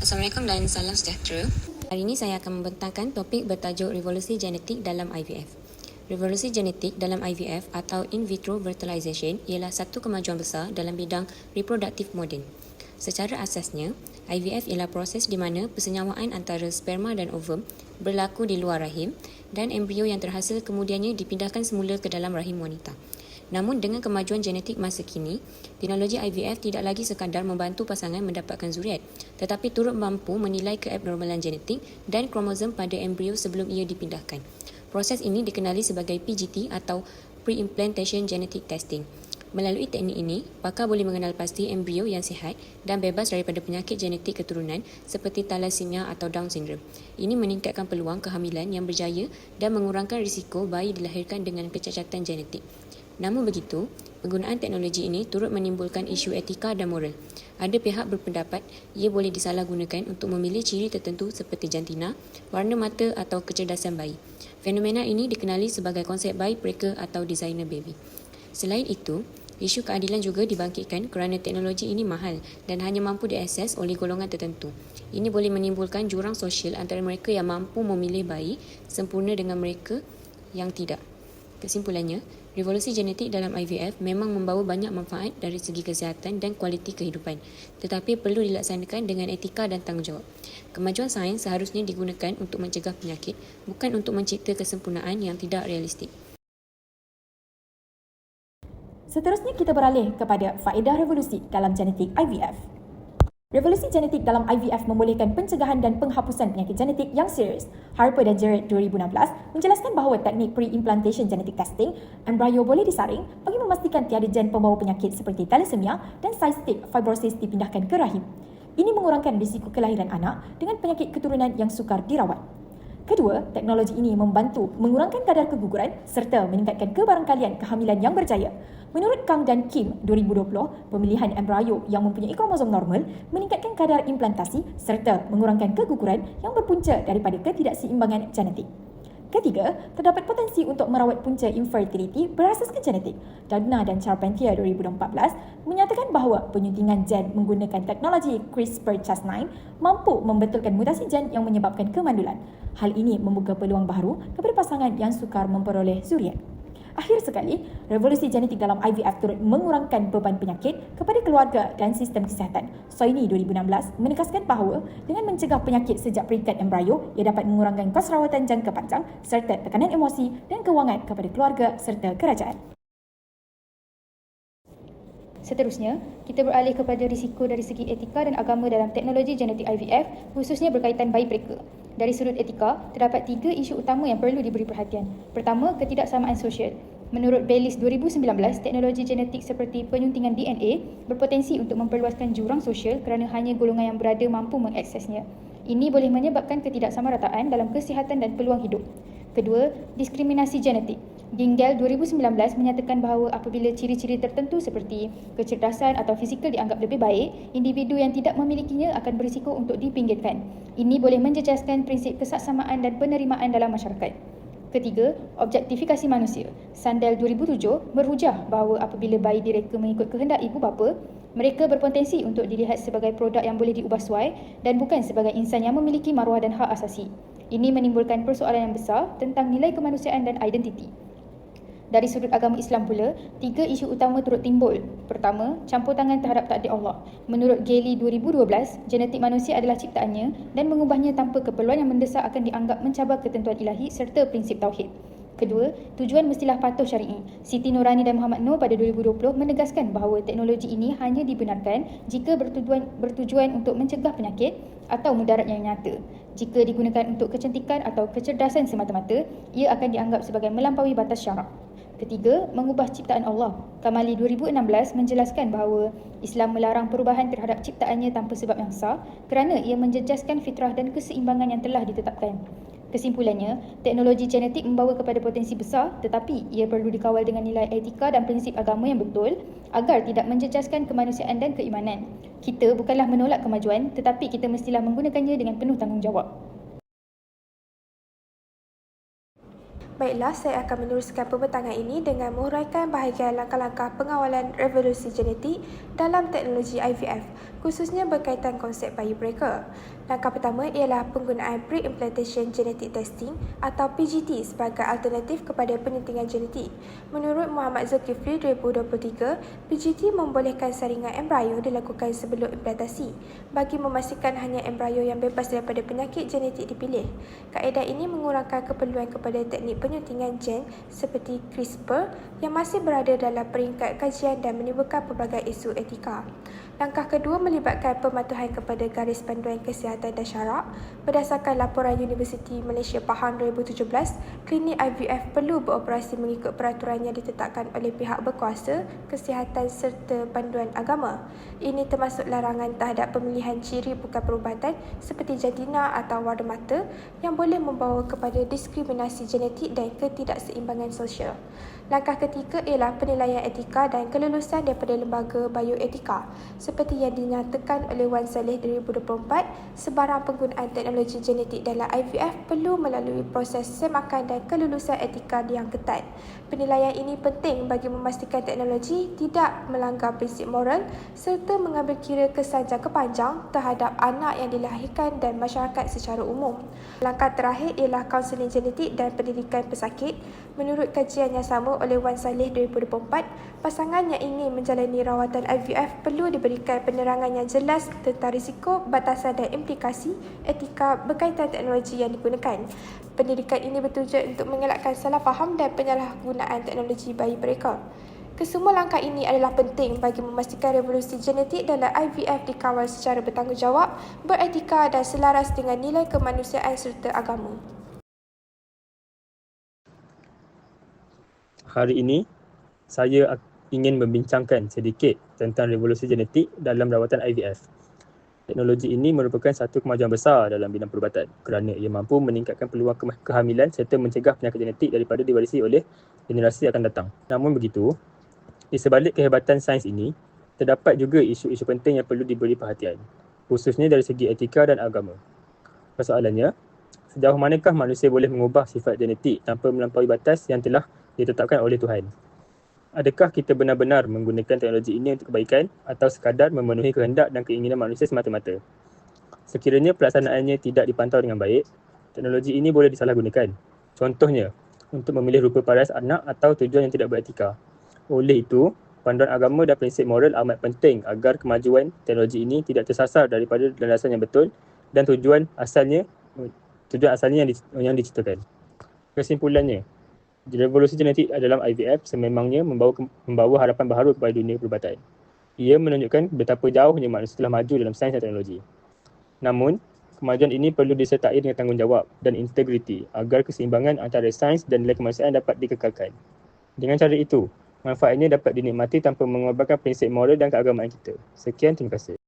Assalamualaikum dan salam sejahtera. Hari ini saya akan membentangkan topik bertajuk revolusi genetik dalam IVF. Revolusi genetik dalam IVF atau in vitro fertilization ialah satu kemajuan besar dalam bidang reproduktif moden. Secara asasnya, IVF ialah proses di mana persenyawaan antara sperma dan ovum berlaku di luar rahim dan embrio yang terhasil kemudiannya dipindahkan semula ke dalam rahim wanita. Namun dengan kemajuan genetik masa kini, teknologi IVF tidak lagi sekadar membantu pasangan mendapatkan zuriat, tetapi turut mampu menilai keabnormalan genetik dan kromosom pada embrio sebelum ia dipindahkan. Proses ini dikenali sebagai PGT atau Pre-Implantation Genetic Testing. Melalui teknik ini, pakar boleh mengenal pasti embrio yang sihat dan bebas daripada penyakit genetik keturunan seperti thalassemia atau Down syndrome. Ini meningkatkan peluang kehamilan yang berjaya dan mengurangkan risiko bayi dilahirkan dengan kecacatan genetik. Namun begitu, penggunaan teknologi ini turut menimbulkan isu etika dan moral. Ada pihak berpendapat ia boleh disalahgunakan untuk memilih ciri tertentu seperti jantina, warna mata atau kecerdasan bayi. Fenomena ini dikenali sebagai konsep bayi pereka atau designer baby. Selain itu, isu keadilan juga dibangkitkan kerana teknologi ini mahal dan hanya mampu diakses oleh golongan tertentu. Ini boleh menimbulkan jurang sosial antara mereka yang mampu memilih bayi sempurna dengan mereka yang tidak. Kesimpulannya, revolusi genetik dalam IVF memang membawa banyak manfaat dari segi kesihatan dan kualiti kehidupan, tetapi perlu dilaksanakan dengan etika dan tanggungjawab. Kemajuan sains seharusnya digunakan untuk mencegah penyakit, bukan untuk mencipta kesempurnaan yang tidak realistik. Seterusnya kita beralih kepada faedah revolusi dalam genetik IVF. Revolusi genetik dalam IVF membolehkan pencegahan dan penghapusan penyakit genetik yang serius. Harper dan Jarrett 2016 menjelaskan bahawa teknik pre-implantation genetic testing, embrio boleh disaring bagi memastikan tiada gen pembawa penyakit seperti thalassemia dan cystic fibrosis dipindahkan ke rahim. Ini mengurangkan risiko kelahiran anak dengan penyakit keturunan yang sukar dirawat. Kedua, teknologi ini membantu mengurangkan kadar keguguran serta meningkatkan kebarangkalian kehamilan yang berjaya. Menurut Kang dan Kim 2020, pemilihan embrio yang mempunyai kromosom normal meningkatkan kadar implantasi serta mengurangkan keguguran yang berpunca daripada ketidakseimbangan genetik. Ketiga, terdapat potensi untuk merawat punca infertility berasaskan genetik. Dagna dan Charpentier 2014 menyatakan bahawa penyuntingan gen menggunakan teknologi CRISPR-Cas9 mampu membetulkan mutasi gen yang menyebabkan kemandulan. Hal ini membuka peluang baru kepada pasangan yang sukar memperoleh zuriat. Akhir sekali, revolusi genetik dalam IVF turut mengurangkan beban penyakit kepada keluarga dan sistem kesihatan. Soini 2016 menegaskan bahawa dengan mencegah penyakit sejak peringkat embrio, ia dapat mengurangkan kos rawatan jangka panjang serta tekanan emosi dan kewangan kepada keluarga serta kerajaan. Seterusnya, kita beralih kepada risiko dari segi etika dan agama dalam teknologi genetik IVF, khususnya berkaitan bayi pereka. Dari sudut etika, terdapat tiga isu utama yang perlu diberi perhatian. Pertama, ketidaksamaan sosial. Menurut Baylis 2019, teknologi genetik seperti penyuntingan DNA berpotensi untuk memperluaskan jurang sosial kerana hanya golongan yang berada mampu mengaksesnya. Ini boleh menyebabkan ketidaksamarataan dalam kesihatan dan peluang hidup. Kedua, diskriminasi genetik. Gingal 2019 menyatakan bahawa apabila ciri-ciri tertentu seperti kecerdasan atau fizikal dianggap lebih baik, individu yang tidak memilikinya akan berisiko untuk dipinggirkan. Ini boleh menjejaskan prinsip kesaksamaan dan penerimaan dalam masyarakat. Ketiga, objektifikasi manusia. Sandel 2007 berhujah bahawa apabila bayi direka mengikut kehendak ibu bapa, mereka berpotensi untuk dilihat sebagai produk yang boleh diubah suai dan bukan sebagai insan yang memiliki maruah dan hak asasi. Ini menimbulkan persoalan yang besar tentang nilai kemanusiaan dan identiti. Dari sudut agama Islam pula, tiga isu utama turut timbul. Pertama, campur tangan terhadap takdir Allah. Menurut Gailey 2012, genetik manusia adalah ciptaannya dan mengubahnya tanpa keperluan yang mendesak akan dianggap mencabar ketentuan ilahi serta prinsip tauhid. Kedua, tujuan mestilah patuh syar'i. Siti Nurani dan Muhammad Noor pada 2020 menegaskan bahawa teknologi ini hanya dibenarkan jika bertujuan, bertujuan untuk mencegah penyakit atau mudarat yang nyata. Jika digunakan untuk kecantikan atau kecerdasan semata-mata, ia akan dianggap sebagai melampaui batas syarak. Ketiga, mengubah ciptaan Allah. Kamali 2016 menjelaskan bahawa Islam melarang perubahan terhadap ciptaannya tanpa sebab yang sah kerana ia menjejaskan fitrah dan keseimbangan yang telah ditetapkan. Kesimpulannya, teknologi genetik membawa kepada potensi besar tetapi ia perlu dikawal dengan nilai etika dan prinsip agama yang betul agar tidak menjejaskan kemanusiaan dan keimanan. Kita bukanlah menolak kemajuan tetapi kita mestilah menggunakannya dengan penuh tanggungjawab. Baiklah, saya akan meneruskan pembentangan ini dengan menguraikan bahagian langkah-langkah pengawalan revolusi genetik dalam teknologi IVF, khususnya berkaitan konsep bayi breaker. Langkah pertama ialah penggunaan pre-implantation genetic testing atau PGT sebagai alternatif kepada penyuntingan genetik. Menurut Muhammad Zulkifli 2023, PGT membolehkan saringan embrio dilakukan sebelum implantasi bagi memastikan hanya embrio yang bebas daripada penyakit genetik dipilih. Kaedah ini mengurangkan keperluan kepada teknik penyuntingan gen seperti CRISPR yang masih berada dalam peringkat kajian dan menimbulkan pelbagai isu etika. Langkah kedua melibatkan pematuhan kepada garis panduan kesihatan dan syarak. Berdasarkan laporan Universiti Malaysia Pahang 2017, klinik IVF perlu beroperasi mengikut peraturan yang ditetapkan oleh pihak berkuasa, kesihatan serta panduan agama. Ini termasuk larangan terhadap pemilihan ciri bukan perubatan seperti jantina atau warna mata yang boleh membawa kepada diskriminasi genetik dan ketidakseimbangan sosial. Langkah ketiga ialah penilaian etika dan kelulusan daripada lembaga bioetika seperti yang dinyatakan oleh Wan Saleh 2024 sebarang penggunaan teknologi genetik dalam IVF perlu melalui proses semakan dan kelulusan etika yang ketat. Penilaian ini penting bagi memastikan teknologi tidak melanggar prinsip moral serta mengambil kira kesan jangka panjang terhadap anak yang dilahirkan dan masyarakat secara umum. Langkah terakhir ialah kaunseling genetik dan pendidikan pesakit. Menurut kajian yang sama oleh Wan Saleh 2024, pasangan yang ingin menjalani rawatan IVF perlu diberikan penerangan yang jelas tentang risiko, batasan dan implikasi etika berkaitan teknologi yang digunakan. Pendidikan ini bertujuan untuk mengelakkan salah faham dan penyalahgunaan teknologi bayi mereka. Kesemua langkah ini adalah penting bagi memastikan revolusi genetik dalam IVF dikawal secara bertanggungjawab, beretika dan selaras dengan nilai kemanusiaan serta agama. Hari ini saya ingin membincangkan sedikit tentang revolusi genetik dalam rawatan IVF. Teknologi ini merupakan satu kemajuan besar dalam bidang perubatan kerana ia mampu meningkatkan peluang kehamilan serta mencegah penyakit genetik daripada diwarisi oleh generasi akan datang. Namun begitu, di sebalik kehebatan sains ini, terdapat juga isu-isu penting yang perlu diberi perhatian, khususnya dari segi etika dan agama. Persoalannya, sejauh manakah manusia boleh mengubah sifat genetik tanpa melampaui batas yang telah ditetapkan oleh Tuhan. Adakah kita benar-benar menggunakan teknologi ini untuk kebaikan atau sekadar memenuhi kehendak dan keinginan manusia semata-mata? Sekiranya pelaksanaannya tidak dipantau dengan baik, teknologi ini boleh disalahgunakan. Contohnya, untuk memilih rupa paras anak atau tujuan yang tidak beretika. Oleh itu, panduan agama dan prinsip moral amat penting agar kemajuan teknologi ini tidak tersasar daripada landasan yang betul dan tujuan asalnya tujuan asalnya yang, di, yang diciptakan. Kesimpulannya, revolusi genetik dalam IVF sememangnya membawa membawa harapan baru kepada dunia perubatan. Ia menunjukkan betapa jauhnya manusia telah maju dalam sains dan teknologi. Namun, kemajuan ini perlu disertai dengan tanggungjawab dan integriti agar keseimbangan antara sains dan nilai kemanusiaan dapat dikekalkan. Dengan cara itu, manfaatnya dapat dinikmati tanpa mengorbankan prinsip moral dan keagamaan kita. Sekian, terima kasih.